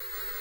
you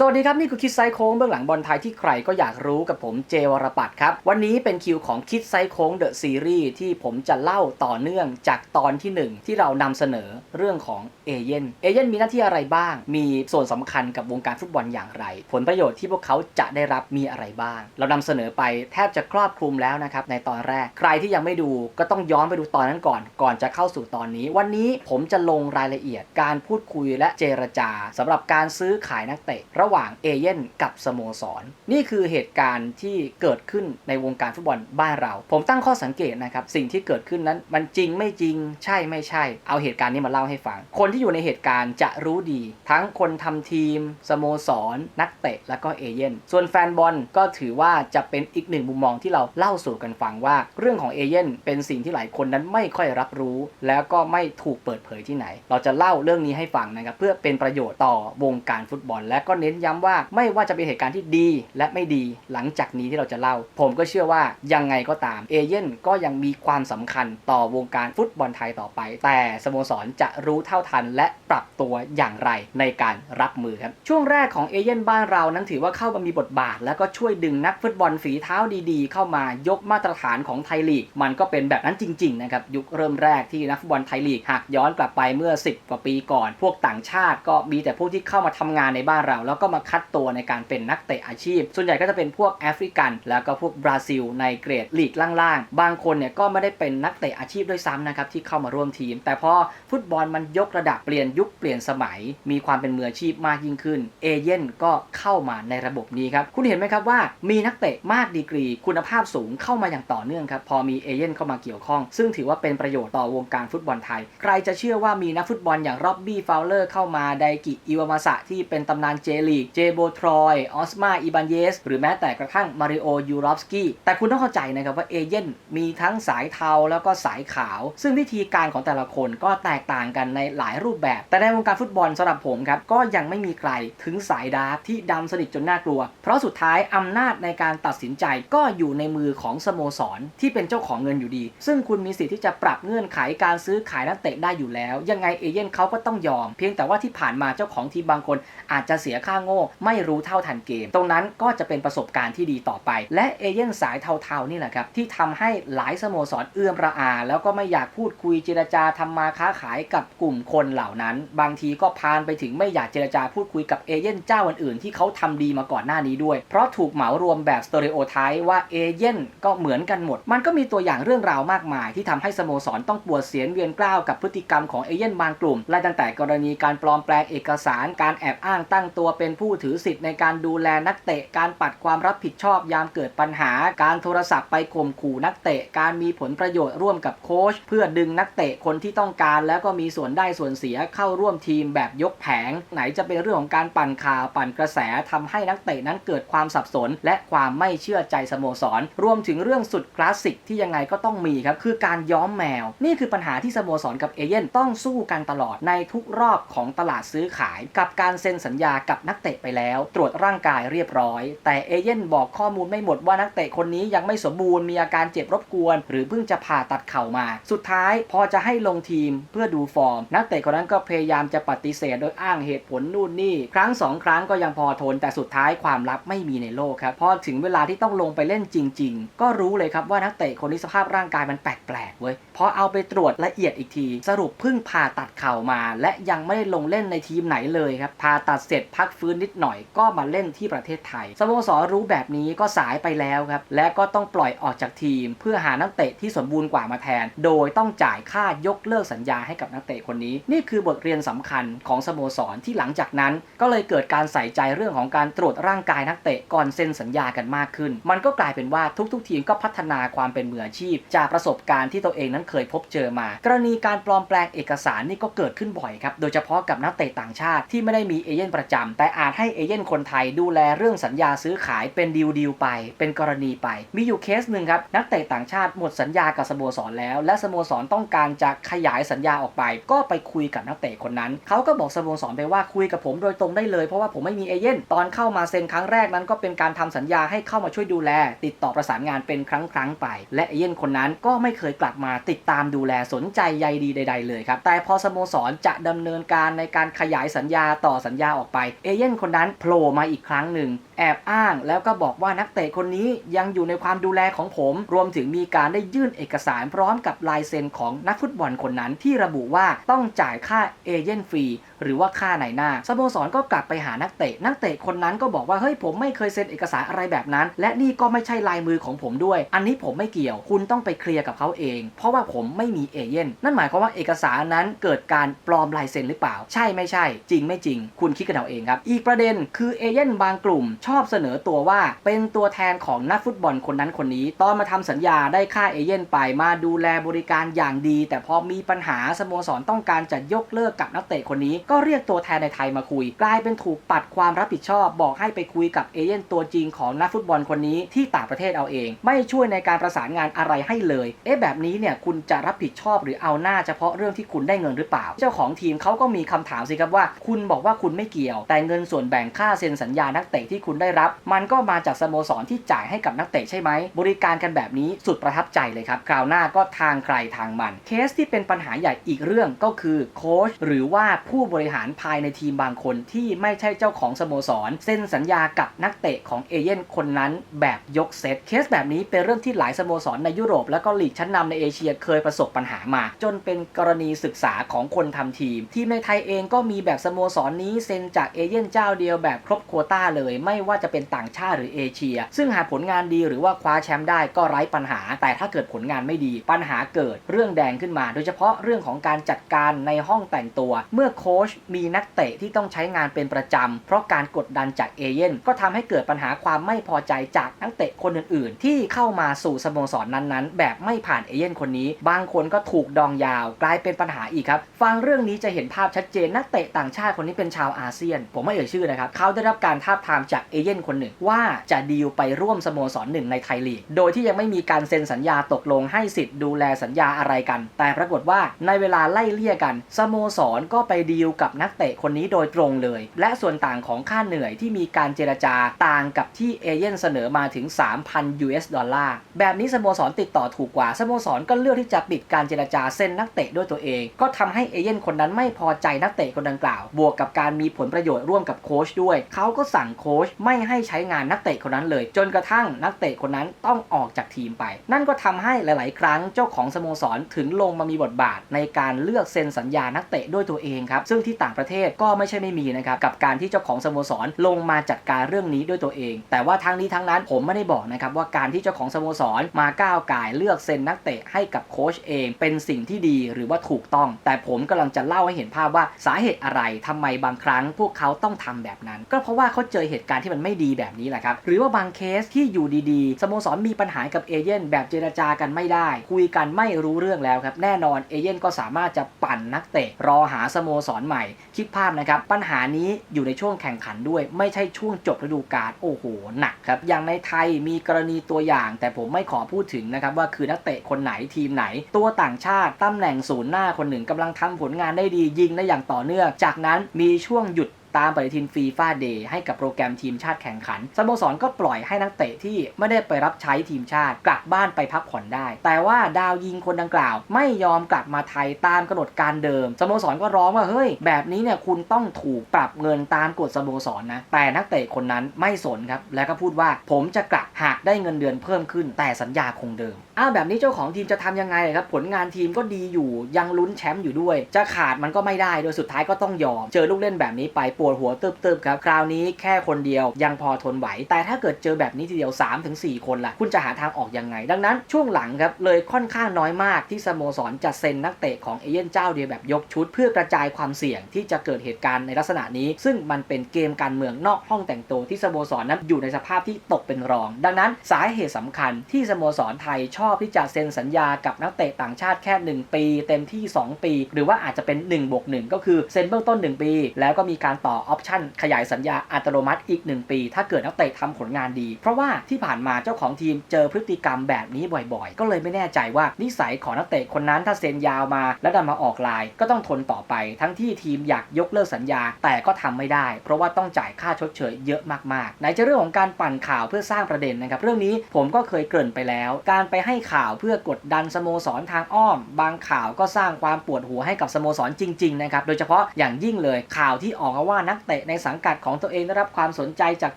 สวัสดีครับ นี่คือคิดไซโค้งเบื้องหลังบอลไทยที่ใครก็อยากรู้กับผมเจวรปัตครับ วันนี้เป็นคิวของคิดไซโค้งเดอะซีรีส์ที่ผมจะเล่าต่อเนื่องจากตอนที่ 1 ที่เรานำเสนอเรื่องของเอเย่นเอเย่นมีหน้าที่อะไรบ้าง มีส่วนสำคัญกับวงการฟุตบอลอย่างไร ผลประโยชน์ที่พวกเขาจะได้รับมีอะไรบ้าง เรานำเสนอไปแทบจะครอบคลุมแล้วนะครับในตอนแรกใครที่ยังไม่ดูก็ต้องย้อนไปดูตอนนั้นก่อน ก่อนจะเข้าสู่ตอนนี้ วันนี้ผมจะลงรายละเอียดการพูดคุยและเจรจาสำหรับการซื้อขายนักเตะระหว่างเอเย่นกับสโมสร นี่คือเหตุการณ์ที่เกิดขึ้นในวงการฟุตบอลบ้านเรา ผมตั้งข้อสังเกตนะครับ สิ่งที่เกิดขึ้นนั้นมันจริงไม่จริงใช่ไม่ใช่ เอาเหตุการณ์นี้มาเล่าให้ฟัง คนที่อยู่ในเหตุการณ์จะรู้ดี ทั้งคนทำทีม สโมสร นักเตะและก็เอเย่นส่วนแฟนบอลก็ถือว่าจะเป็นอีกหนึ่งมุมมองที่เราเล่าสู่กันฟังว่า เรื่องของเอเย่นเป็นสิ่งที่หลายคนนั้นไม่ค่อยรับรู้ แล้วก็ไม่ถูกเปิดเผยที่ไหน เราจะเล่าเรื่องนี้ให้ฟังนะครับเพื่อเป็นประโยชน์ต่อวงการฟุตบอล และก็เน้นย้ำว่าไม่ว่าจะเป็นเหตุการณ์ที่ดีและไม่ดีหลังจากนี้ที่เราจะเล่า ผมก็เชื่อว่ายังไงก็ตามเอเย่นก็ยังมีความสำคัญต่อวงการฟุตบอลไทยต่อไป แต่สโมสรจะรู้เท่าทันและปรับตัวอย่างไรในการรับมือครับ ช่วงแรกของเอเย่นบ้านเรานั้นถือว่าเข้ามามีบทบาท แล้วก็ช่วยดึงนักฟุตบอลฝีเท้าดีๆ เข้ามายกมาตรฐานของไทยลีก มันก็เป็นแบบนั้นจริงๆนะครับยุคเริ่มแรกที่นักฟุตบอลไทยลีกหากย้อนกลับไปเมื่อ 10 กว่าปีก่อน พวกต่างชาติก็มีแต่พวกที่เข้ามาทำงานในบ้านเราแล้วก็มาคัดตัวในการเป็นนักเตะอาชีพ ส่วนใหญ่ก็จะเป็นพวกแอฟริกัน แล้วก็พวกบราซิล ในเกรดลีกล่างๆ บางคนเนี่ยก็ไม่ได้เป็นนักเตะอาชีพด้วยซ้ำนะครับที่เข้ามาร่วมทีม แต่พอฟุตบอลมันยกระดับเปลี่ยนยุคเปลี่ยนสมัย มีความเป็นมืออาชีพมากยิ่งขึ้น เอเย่นก็เข้ามาในระบบนี้ครับ คุณเห็นไหมครับว่ามีนักเตะมากดีกรี คุณภาพสูงเข้ามาอย่างต่อเนื่องครับ พอมีเอเย่นเข้ามาเกี่ยวข้อง ซึ่งถือว่าเป็นประโยชน์ต่อวงการฟุตบอลไทย ใครจะเชื่อว่ามีนักฟุตบอลอย่างร็อบบี้ฟาวเลอร์เข้ามาไดกิอิวามาสะที่เป็นตำนานเจลก เจโบทรอย ออสมาอิบันเยส หรือแม้แต่กระทั่งมาริโอ ยูรอฟสกี้ แต่คุณต้องเข้าใจนะครับว่าเอเย่นมีทั้งสายเทาแล้วก็สายขาว ซึ่งวิธีการของแต่ละคนก็แตกต่างกันในหลายรูปแบบ แต่ในวงการฟุตบอลสำหรับผมครับก็ยังไม่มีใครถึงสายดาร์ฟที่ดำสนิทจนน่ากลัว เพราะสุดท้ายอำนาจในการตัดสินใจก็อยู่ในมือของสโมสรที่เป็นเจ้าของเงินอยู่ดี ซึ่งคุณมีสิทธิ์ที่จะปรับเงื่อนไขการซื้อขายนักเตะได้อยู่แล้ว ยังไงเอเย่นเขาก็ต้องยอม เพียงแต่ว่าที่ผ่านมาเจ้าของทีมบางคนอาจจะเสียค่าโง่ไม่รู้เท่าทันเกม ตรงนั้นก็จะเป็นประสบการณ์ที่ดีต่อไป และเอเย่นสายเทาๆนี่แหละครับที่ทำให้หลายสโมสรเอื้อมระอา แล้วก็ไม่อยากพูดคุยเจรจาทำมาค้าขายกับกลุ่มคนเหล่านั้น บางทีก็พานไปถึงไม่อยากเจรจาพูดคุยกับเอเย่นเจ้าอื่นๆที่เขาทำดีมาก่อนหน้านี้ด้วย เพราะถูกเหมารวมแบบสเตอริโอไทป์ว่าเอเย่นก็เหมือนกันหมด มันก็มีตัวอย่างเรื่องราวมากมาย ที่ทำให้สโมสรต้องปวดเสียนเวียนกล้าวกับพฤติกรรมของเอเย่นบางกลุ่มไล่ตั้งแต่กรณีการปลอมแปลงเอกสารการแอบอ้างตั้งตัวเป็นผู้ถือสิทธิ์ในการดูแลนักเตะ การปัดความรับผิดชอบยามเกิดปัญหา การโทรศัพท์ไปข่มขู่นักเตะ การมีผลประโยชน์ร่วมกับโค้ชเพื่อดึงนักเตะคนที่ต้องการ แล้วก็มีส่วนได้ส่วนเสียเข้าร่วมทีมแบบยกแผง ไหนจะเป็นเรื่องของการปั่นข่าวปั่นกระแสทำให้นักเตะนั้นเกิดความสับสน และความไม่เชื่อใจสโมสร รวมถึงเรื่องสุดคลาสสิกที่ยังไงก็ต้องมีครับคือการย้อมแมว นี่คือปัญหาที่สโมสรกับเอเย่นต้องสู้กันตลอดในทุกรอบของตลาดซื้อขาย กับการเซ็นสัญญากับนักเตะไปแล้ว ตรวจร่างกายเรียบร้อย แต่เอเย่นบอกข้อมูลไม่หมดว่านักเตะคนนี้ยังไม่สมบูรณ์มีอาการเจ็บรบกวน หรือเพิ่งจะผ่าตัดเข่ามา สุดท้ายพอจะให้ลงทีมเพื่อดูฟอร์ม นักเตะคนนั้นก็พยายามจะปฏิเสธโดยอ้างเหตุผลนู่นนี่ ครั้งสองครั้งก็ยังพอทน แต่สุดท้ายความลับไม่มีในโลกครับพอถึงเวลาที่ต้องลงไปเล่นจริง ๆ ก็รู้เลยครับว่านักเตะคนนี้สภาพร่างกายมันแปลกๆเว้ยพอเอาไปตรวจละเอียดอีกที สรุปเพิ่งผ่าตัดเข่ามา และยังไม่ได้ลงเล่นในทีมไหนเลยครับผ่าตัดเสร็จพักฟื้นนิดหน่อยก็มาเล่นที่ประเทศไทยสโมสรรู้แบบนี้ก็สายไปแล้วครับและก็ต้องปล่อยออกจากทีม เพื่อหานักเตะที่สมบูรณ์กว่ามาแทน โดยต้องจ่ายค่ายกเลิกสัญญาให้กับนักเตะคนนี้ นี่คือบทเรียนสำคัญของสโมสรที่หลังจากนั้น ก็เลยเกิดการใส่ใจเรื่องของการตรวจร่างกายนักเตะก่อนเซ็นสัญญากันมากขึ้น มันก็กลายเป็นว่าทุก ๆ ทีมก็พัฒนาความเป็นมืออาชีพ จากประสบการณ์ที่ตัวเองนั้นเคยพบเจอมา กรณีการปลอมแปลงเอกสารนี่ก็เกิดขึ้นบ่อยครับโดยเฉพาะกับนักเตะต่างชาติที่ไม่ได้มีเอเย่นประจำแต่อาจให้เอเย่นคนไทยดูแลเรื่องสัญญาซื้อขายเป็นดีลดีลไป เป็นกรณีไป มีอยู่เคสหนึ่งครับ นักเตะต่างชาติหมดสัญญากับสโมสรแล้ว และสโมสรต้องการจะขยายสัญญาออกไป ก็ไปคุยกับนักเตะคนนั้น เขาก็บอกสโมสรไปว่าคุยกับผมโดยตรงได้เลย เพราะว่าผมไม่มีเอเย่นตอนเข้ามาเซ็นครั้งแรกนั้นก็เป็นการทำสัญญาให้เข้ามาช่วยดูแล ติดต่อประสานงานเป็นครั้งครั้งๆไป และเอเย่นคนนั้นก็ไม่เคยกลับมาติดตามดูแลสนใจใยดีใด ๆ เลยครับแต่พอสโมสรจะดำเนินการในการขยายสัญญาต่อสัญญาออกไปเอเย่นคนนั้นโผล่มาอีกครั้งหนึ่ง แอบอ้างแล้วก็บอกว่านักเตะคนนี้ยังอยู่ในความดูแลของผม รวมถึงมีการได้ยื่นเอกสารพร้อมกับลายเซ็นของนักฟุตบอลคนนั้นที่ระบุว่าต้องจ่ายค่าเอเย่นฟรีหรือว่าค่าไหนหน้าสโมสรก็กลับไปหานักเตะ นักเตะคนนั้นก็บอกว่าเฮ้ยผมไม่เคยเซ็นเอกสารอะไรแบบนั้น และนี่ก็ไม่ใช่ลายมือของผมด้วย อันนี้ผมไม่เกี่ยว คุณต้องไปเคลียร์กับเขาเอง เพราะว่าผมไม่มีเอเย่นนั่นหมายความว่าเอกสารนั้นเกิดการปลอมลายเซ็นหรือเปล่า ใช่ไม่ใช่ จริงไม่จริง คุณคิดกันเอาเองครับ อีกประเด็นคือเอเย่นบางกลุ่ม ชอบเสนอตัวว่าเป็นตัวแทนของนักฟุตบอลคนนั้นคนนี้ ตอนมาทำสัญญาได้ค่าเอเย่นไปมาดูแลบริการอย่างดี แต่พอมีปัญหาสโมสรต้องการจะยกเลิกกับนักเตะคนนี้ก็เรียกตัวแทนในไทยมาคุย กลายเป็นถูกปัดความรับผิดชอบ บอกให้ไปคุยกับเอเย่นตัวจริงของนักฟุตบอลคนนี้ที่ต่างประเทศเอาเอง ไม่ช่วยในการประสานงานอะไรให้เลย เอ๊ะแบบนี้เนี่ยคุณจะรับผิดชอบหรือเอาหน้าเฉพาะเรื่องที่คุณได้เงินหรือเปล่า เจ้าของทีมเขาก็มีคำถามสิครับว่า คุณบอกว่าคุณไม่เกี่ยว แต่เงินส่วนแบ่งค่าเซ็นสัญญานักเตะที่คุณได้รับ มันก็มาจากสโมสรที่จ่ายให้กับนักเตะใช่ไหมบริการกันแบบนี้สุดประทับใจเลยครับคราวหน้าก็ทางใครทางมัน เคสที่เป็นปัญหาใหญ่อีกเรื่องก็คือโค้ชหรือว่าผู้บริหารภายในทีมบางคนที่ไม่ใช่เจ้าของสโมสร เซ็นสัญญากับนักเตะของเอเย่นคนนั้นแบบยกเซตเคสแบบนี้เป็นเรื่องที่หลายสโมสรในยุโรป และก็ลีกชั้นนำในเอเชียเคยประสบปัญหามา จนเป็นกรณีศึกษาของคนทำทีม ทีมในไทยเองก็มีแบบสโมสรนี้เซ็นจากเอเย่นเจ้าเดียวแบบครบโควต้าเลย ไม่ว่าจะเป็นต่างชาติหรือเอเชีย ซึ่งหากผลงานดีหรือว่าคว้าแชมป์ได้ก็ไร้ปัญหา แต่ถ้าเกิดผลงานไม่ดี ปัญหาเกิดเรื่องแดงขึ้นมา โดยเฉพาะเรื่องของการจัดการในห้องแต่งตัว เมื่อโค้ชมีนักเตะที่ต้องใช้งานเป็นประจำ เพราะการกดดันจากเอเย่นก็ทำให้เกิดปัญหาความไม่พอใจจากนักเตะคนอื่น ๆ ที่เข้ามาสู่สโมสรนั้น ๆ แบบไม่ผ่านเอเย่นคนนี้ บางคนก็ถูกดองยาว กลายเป็นปัญหาอีกครับ ฟังเรื่องนี้จะเห็นภาพชัดเจนนักเตะต่างชาติคนนี้เป็นชาวอาเซียน ผมไม่เอ่ยชื่อนะครับเขาได้รับการทาบทามจากเอเย่นคนหนึ่งว่าจะดีลไปร่วมสโมสรหนึ่งในไทยลีก โดยที่ยังไม่มีการเซ็นสัญญาตกลงให้สิทธิ์ดูแลสัญญาอะไรกัน แต่ปรากฏว่าในเวลาไล่เลี่ยกันสโมสรก็ไปดีลกับนักเตะคนนี้โดยตรงเลย และส่วนต่างของค่าเหนื่อยที่มีการเจรจาต่างกับที่เอเย่นเสนอมาถึง 3,000 US ดอลลาร์ แบบนี้สโมสรติดต่อถูกกว่า สโมสรก็เลือกที่จะปิดการเจรจาเซ็นนักเตะด้วยตัวเอง ก็ทำให้เอเย่นคนนั้นไม่พอใจนักเตะคนดังกล่าว บวกกับการมีผลประโยชน์ร่วมกับโค้ชด้วย เขาก็สั่งโค้ชไม่ให้ใช้งานนักเตะคนนั้นเลย จนกระทั่งนักเตะคนนั้นต้องออกจากทีมไป นั่นก็ทำให้หลาย ๆ ครั้งเจ้าของสโมสรถึงลงมามีบทบาทในการเลือกเซ็นสัญญานักเตะด้วยตัวเองครับซึ่งที่ต่างประเทศก็ไม่ใช่ไม่มีนะครับกับการที่เจ้าของสโมสรลงมาจัดการเรื่องนี้ด้วยตัวเอง แต่ว่าทั้งนี้ทั้งนั้นผมไม่ได้บอกนะครับว่าการที่เจ้าของสโมสรมาก้าวไก่เลือกเซ็นนักเตะให้กับโค้ชเอง เป็นสิ่งที่ดีหรือว่าถูกต้อง แต่ผมกำลังจะเล่าให้เห็นภาพว่าสาเหตุอะไรทำไมบางครั้ง พวกเขาต้องทำแบบนั้น ก็เพราะว่าเขาเจอเหตุการณ์ที่มันไม่ดีแบบนี้แหละครับหรือว่าบางเคสที่อยู่ดีๆสโมสรมีปัญหากับเอเย่นแบบเจรจากันไม่ได้ คุยกันไม่รู้เรื่องแล้วครับแน่นอนเอเย่นก็สามารถจะปั่นนักเตะรอหาสโมสรใหม่คิดภาพนะครับ ปัญหานี้อยู่ในช่วงแข่งขันด้วย ไม่ใช่ช่วงจบฤดูกาลโอ้โหหนักครับ อย่างในไทยมีกรณีตัวอย่าง แต่ผมไม่ขอพูดถึงนะครับว่าคือนักเตะคนไหนทีมไหน ตัวต่างชาติตำแหน่งศูนย์หน้าคนหนึ่งกำลังทำผลงานได้ดียิงได้อย่างต่อเนื่อง จากนั้นมีช่วงหยุด ตามปฏิทินฟีฟ่าเดย์ให้กับโปรแกรมทีมชาติแข่งขันสโมสรก็ปล่อยให้นักเตะที่ไม่ได้ไปรับใช้ทีมชาติ กลับบ้านไปพักผ่อนได้ แต่ว่าดาวยิงคนดังกล่าว ไม่ยอมกลับมาไทยตามกำหนดการเดิมสโมสรก็ร้องว่าเฮ้ย แบบนี้เนี่ยคุณต้องถูกปรับเงินตามกฎสโมสรนะแต่นักเตะคนนั้นไม่สนครับแล้วก็พูดว่าผมจะกลับหากได้เงินเดือนเพิ่มขึ้น แต่สัญญาคงเดิมอ้าวแบบนี้เจ้าของทีมจะทำยังไงครับผลงานทีมก็ดีอยู่ยังลุ้นแชมป์อยู่ด้วย จะขาดมันก็ไม่ได้โดยสุดท้ายก็ต้องยอมเจอลูกเล่นแบบนี้ไปปวดหัวเติบๆครับ คราวนี้แค่คนเดียวยังพอทนไหว แต่ถ้าเกิดเจอแบบนี้ทีเดียว 3-4 คนล่ะ คุณจะหาทางออกยังไง ดังนั้นช่วงหลังครับ เลยค่อนข้างน้อยมากที่สโมสรจะเซ็นนักเตะของเอเย่นเจ้าเดียวแบบยกชุด เพื่อกระจายความเสี่ยงที่จะเกิดเหตุการณ์ในลักษณะนี้ ซึ่งมันเป็นเกมการเมืองนอกห้องแต่งตัวที่สโมสรนั้นอยู่ในสภาพที่ตกเป็นรอง ดังนั้นสาเหตุสำคัญที่สโมสรไทยชอบที่จะเซ็นสัญญากับนักเตะต่างชาติแค่ 1 ปี เต็มที่ 2 ปี หรือว่าอาจจะเป็น1บวก1ก็คือเซ็นเบื้องต้น 1 ปี แล้วก็มีการต่อออปชั่นขยายสัญญาอัตโนมัติอีก 1 ปี ถ้าเกิดนักเตะทำผลงานดี เพราะว่าที่ผ่านมาเจ้าของทีมเจอพฤติกรรมแบบนี้บ่อยๆ ก็เลยไม่แน่ใจว่านิสัยของนักเตะคนนั้นถ้าเซ็นยาวมาแล้วดันมาออกลาย ก็ต้องทนต่อไป ทั้งที่ทีมอยากยกเลิกสัญญาแต่ก็ทำไม่ได้ เพราะว่าต้องจ่ายค่าชดเชยเยอะมากๆไหนจะเรื่องของการปั่นข่าวเพื่อสร้างประเด็นนะครับเรื่องนี้ผมก็เคยเกริ่นไปแล้ว การไปให้ข่าวเพื่อกดดันสโมสรทางอ้อม บางข่าวก็สร้างความปวดหัวให้กับสโมสรจริงๆนะครับโดยเฉพาะอย่างยิ่งเลยข่าวที่ออกมาว่านักเตะในสังกัดของตัวเองได้รับความสนใจจาก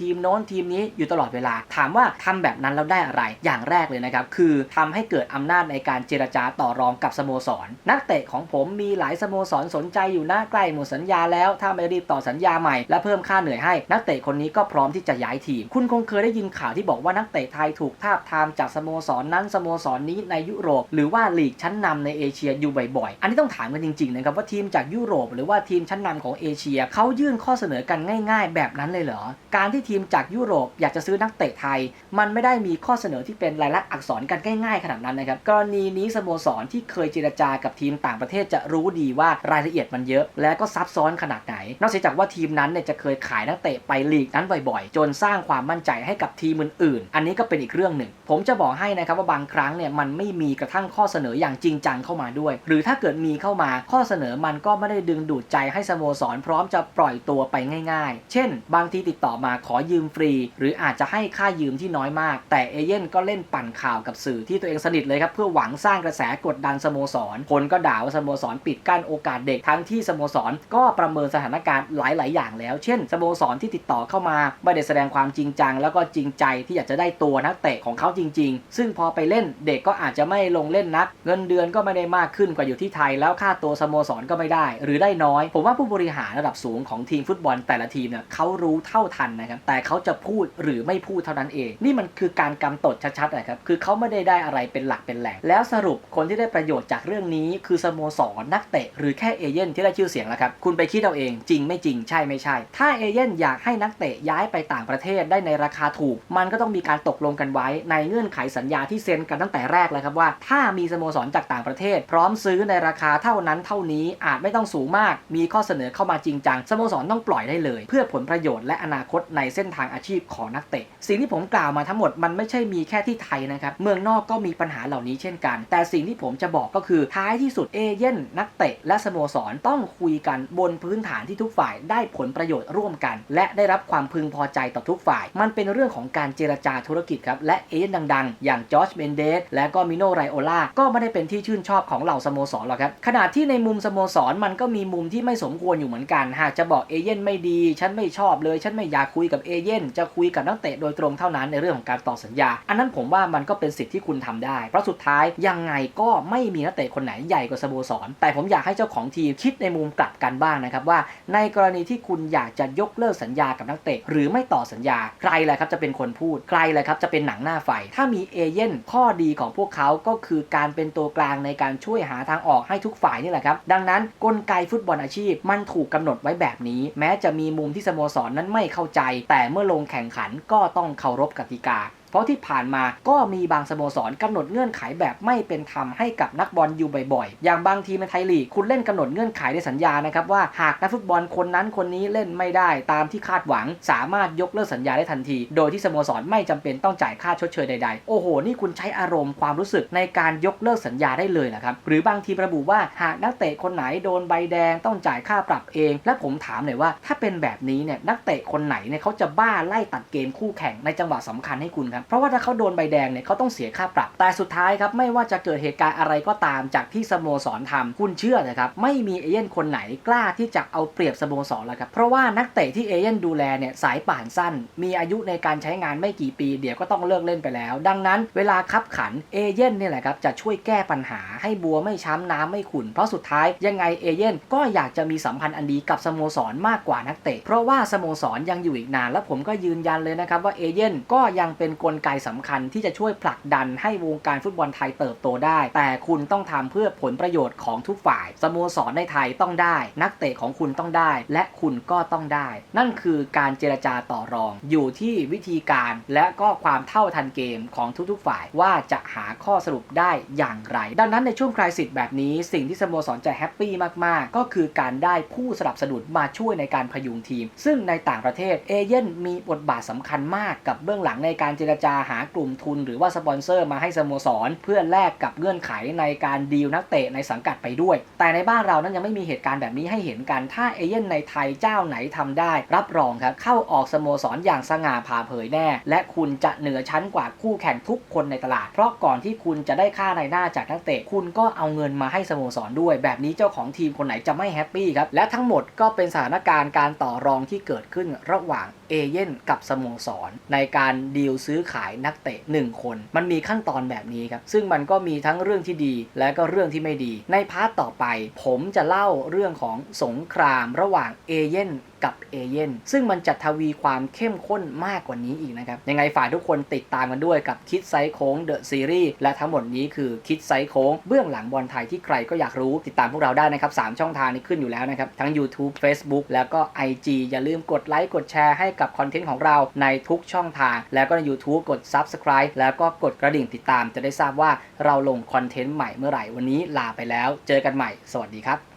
ทีมโน้นทีมนี้อยู่ตลอดเวลา ถามว่าทำแบบนั้นแล้วได้อะไรอย่างแรกเลยนะครับ คือทำให้เกิดอำนาจในการเจรจาต่อรองกับสโมสร นักเตะของผมมีหลายสโมสรสนใจอยู่หน้าใกล้หมดสัญญาแล้วถ้าไม่รีบต่อสัญญาใหม่และเพิ่มค่าเหนื่อยให้ นักเตะคนนี้ก็พร้อมที่จะย้ายทีม คุณคงเคยได้ยินข่าวที่บอกว่านักเตะไทยถูกทาบทามจากสโมสรนั้นสโมสรนี้ในยุโรป หรือว่าลีกชั้นนำในเอเชียอยู่บ่อยๆ อันนี้ต้องถามกันจริงๆนะครับว่าทีมจากยุโรป หรือว่าทีมชั้นนำของเอเชียเขายืนข้อเสนอกันง่าย ๆ แบบนั้นเลยเหรอ การที่ทีมจากยุโรปอยากจะซื้อนักเตะไทย มันไม่ได้มีข้อเสนอที่เป็นลายลักษณ์อักษรกันง่ายๆขนาดนั้นนะครับ กรณีนี้สโมสรที่เคยเจรจากับทีมต่างประเทศจะรู้ดีว่ารายละเอียดมันเยอะ และก็ซับซ้อนขนาดไหน นอกจากว่าทีมนั้นเนี่ยจะเคยขายนักเตะไปลีกนั้นบ่อยๆ จนสร้างความมั่นใจให้กับทีมอื่นๆ อันนี้ก็เป็นอีกเรื่องหนึ่ง ผมจะบอกให้นะครับว่าบางครั้งเนี่ยมันไม่มีกระทั่งข้อเสนออย่างจริงจังเข้ามาด้วย หรือถ้าเกิดมีเข้ามาข้อเสนอมันก็ไม่ได้ดึงดูดใจให้สโมสรพร้อมจะปล่อยตัวไปง่ายๆ เช่น บางทีติดต่อมาขอยืมฟรี หรืออาจจะให้ค่ายืมที่น้อยมาก แต่เอเย่นก็เล่นปั่นข่าวกับสื่อที่ตัวเองสนิทเลยครับ เพื่อหวังสร้างกระแสกดดันสโมสร คนก็ด่าว่าสโมสรปิดกั้นโอกาสเด็กทั้งที่สโมสรก็ประเมินสถานการณ์หลาย ๆ อย่างแล้ว เช่นสโมสรที่ติดต่อเข้ามาไม่ได้แสดงความจริงจัง แล้วก็จริงใจที่อยากจะได้ตัวนักเตะของเขาจริง ๆ ซึ่งพอไปเล่นเด็กก็อาจจะไม่ลงเล่นนัก เงินเดือนก็ไม่ได้มากขึ้นกว่าอยู่ที่ไทย แล้วค่าตัวสโมสรก็ไม่ได้ หรือได้น้อย ผมว่าผู้บริหารระดับสูงของทีมฟุตบอลแต่ละทีมเนี่ยเขารู้เท่าทันนะครับแต่เขาจะพูดหรือไม่พูดเท่านั้นเอง นี่มันคือการกำตดชัดๆนะครับคือเขาไม่ได้ได้อะไรเป็นหลักเป็นแหล่งแล้วสรุปคนที่ได้ประโยชน์จากเรื่องนี้ คือสโมสรนักเตะหรือแค่เอเย่นที่ได้ชื่อเสียงแล้วครับคุณไปคิดเอาเองจริงไม่จริงใช่ไม่ใช่ ถ้าเอเย่นอยากให้นักเตะย้ายไปต่างประเทศได้ในราคาถูก มันก็ต้องมีการตกลงกันไว้ ในเงื่อนไขสัญญาที่เซ็นกันตั้งแต่แรกเลยครับว่า ถ้ามีสโมสรจากต่างประเทศ พร้อมซื้อในราคาเท่านั้นเท่านี้อาจไม่ต้องสูงมาก มีข้อเสนอเข้ามาจริงจังสโมสรต้องปล่อยได้เลย เพื่อผลประโยชน์และอนาคตในเส้นทางอาชีพของนักเตะ สิ่งที่ผมกล่าวมาทั้งหมดมันไม่ใช่มีแค่ที่ไทยนะครับ เมืองนอกก็มีปัญหาเหล่านี้เช่นกัน แต่สิ่งที่ผมจะบอกก็คือท้ายที่สุดเอเย่นนักเตะและสโมสรต้องคุยกันบนพื้นฐานที่ทุกฝ่ายได้ผลประโยชน์ร่วมกัน และได้รับความพึงพอใจต่อทุกฝ่าย มันเป็นเรื่องของการเจรจาธุรกิจครับและเอเย่นดังๆ อย่างจอร์จเมนเดสและก็มิโนไรโอลาก็ไม่ได้เป็นที่ชื่นชอบของเหล่าสโมสรหรอกครับขณะที่ในมุมสโมสรมันก็มีมุมที่ไม่สมควรอยู่เหมือนกัน หากจะบอกเอเย่นไม่ดี ฉันไม่ชอบเลย ฉันไม่อยากคุยกับเอเย่นจะคุยกับนักเตะโดยตรงเท่านั้นในเรื่องของการต่อสัญญา อันนั้นผมว่ามันก็เป็นสิทธิ์ที่คุณทำได้ เพราะสุดท้ายยังไงก็ไม่มีนักเตะคนไหนใหญ่กว่าสโมสร แต่ผมอยากให้เจ้าของทีมคิดในมุมกลับกันบ้างนะครับว่า ในกรณีที่คุณอยากจะยกเลิกสัญญากับนักเตะ หรือไม่ต่อสัญญาใครแหละครับจะเป็นคนพูดใครแหละครับจะเป็นหนังหน้าไฟถ้ามีเอเย่นข้อดีของพวกเขาก็คือการเป็นตัวกลางในการช่วยหาทางออกให้ทุกฝ่ายนี่แหละครับดังนั้นกลไกฟุตบอลอาชีพมันถูกกำหนดไว้แบบนี้แม้จะมีมุมที่สโมสรนั้นไม่เข้าใจ แต่เมื่อลงแข่งขันก็ต้องเคารพกติกา เพราะที่ผ่านมาก็มีบางสโมสรกำหนดเงื่อนไขแบบไม่เป็นธรรมให้กับนักบอลอยู่บ่อยๆ อย่างบางทีมในไทยลีกคุณเล่นกำหนดเงื่อนไขในสัญญานะครับว่าหากนักฟุตบอลคนนั้นคนนี้เล่นไม่ได้ตามที่คาดหวัง สามารถยกเลิกสัญญาได้ทันที โดยที่สโมสรไม่จำเป็นต้องจ่ายค่าชดเชยใดๆ โอ้โห นี่คุณใช้อารมณ์ความรู้สึกในการยกเลิกสัญญาได้เลยเหรอครับ หรือบางทีระบุว่าหากนักเตะคนไหนโดนใบแดงต้องจ่ายค่าปรับเอง และผมถามหน่อยว่า ถ้าเป็นแบบนี้เนี่ยนักเตะคนไหนเนี่ยเขาจะบ้าไล่ตัดเกมคู่แข่งในจังหวะสำคัญให้คุณครับเพราะว่าถ้าเขาโดนใบแดงเนี่ยเขาต้องเสียค่าปรับ แต่สุดท้ายครับไม่ว่าจะเกิดเหตุการณ์อะไรก็ตามจากที่สโมสรทำคุณเชื่อนะครับไม่มีเอเย่นคนไหนกล้าที่จะเอาเปรียบสโมสรแล้วครับเพราะว่านักเตะที่เอเย่นดูแลเนี่ยสายป่านสั้น มีอายุในการใช้งานไม่กี่ปี เดี๋ยวก็ต้องเลิกเล่นไปแล้ว ดังนั้นเวลาคับขันเอเย่นนี่แหละครับจะช่วยแก้ปัญหาให้บัวไม่ช้ำน้ำไม่ขุ่นเพราะสุดท้ายยังไงเอเย่นก็อยากจะมีสัมพันธ์อันดีกับสโมสรมากกว่านักเตะเพราะว่าสโมสรยังอยู่อีกนาน แล้วผมก็ยืนยันเลยนะครับว่าเอเย่นก็ยังเป็นกกลไกสำคัญที่จะช่วยผลักดันให้วงการฟุตบอลไทยเติบโตได้ แต่คุณต้องทำเพื่อผลประโยชน์ของทุกฝ่าย สโมสรในไทยต้องได้ นักเตะของคุณต้องได้ และคุณก็ต้องได้ นั่นคือการเจรจาต่อรอง อยู่ที่วิธีการและก็ความเท่าทันเกมของทุกๆฝ่ายว่าจะหาข้อสรุปได้อย่างไร ดังนั้นในช่วงคลายสิทธิ์แบบนี้ สิ่งที่สโมสรจะแฮปปี้มากๆ ก็คือการได้ผู้สนับสนุนมาช่วยในการพยุงทีม ซึ่งในต่างประเทศเอเย่นมีบทบาทสำคัญมากกับเบื้องหลังในการเจรจาหากลุ่มทุนหรือว่าสปอนเซอร์มาให้สโมสร เพื่อแลกกับเงื่อนไขในการดีลนักเตะในสังกัดไปด้วย แต่ในบ้านเรานั้นยังไม่มีเหตุการณ์แบบนี้ให้เห็นกัน ถ้าเอเย่นในไทยเจ้าไหนทำได้ รับรองครับเข้าออกสโมสรอย่างสง่าผ่าเผยแน่ และคุณจะเหนือชั้นกว่าคู่แข่งทุกคนในตลาด เพราะก่อนที่คุณจะได้ค่าในหน้าจากนักเตะ คุณก็เอาเงินมาให้สโมสรด้วย แบบนี้เจ้าของทีมคนไหนจะไม่แฮปปี้ครับและทั้งหมดก็เป็นสถานการณ์การต่อรองที่เกิดขึ้นระหว่างเอเย่นกับสโมสร ในการดีลซื้อขายนักเตะ 1 คน มันมีขั้นตอนแบบนี้ครับ ซึ่งมันก็มีทั้งเรื่องที่ดีและก็เรื่องที่ไม่ดี ในพาร์ทต่อไป ผมจะเล่าเรื่องของสงครามระหว่างเอเย่นกับเอเย่นซึ่งมันจะทวีความเข้มข้นมากกว่านี้อีกนะครับ ยังไงฝ่ายทุกคนติดตามกันด้วยกับคิดไซโค้งเดอะซีรีส์และทั้งหมดนี้คือคิดไซโค้งเบื้องหลังบอลไทยที่ใครก็อยากรู้ติดตามพวกเราได้นะครับสามช่องทางนี้ขึ้นอยู่แล้วนะครับ ทั้ง YouTube Facebook แล้วก็ IG อย่าลืมกดไลค์กดแชร์ให้กับคอนเทนต์ของเราในทุกช่องทาง แล้วก็ใน YouTube กด Subscribe แล้วก็กดกระดิ่งติดตามจะได้ทราบว่าเราลงคอนเทนต์ใหม่เมื่อไหร่วันนี้ลาไปแล้ว เจอกันใหม่ สวัสดีครับ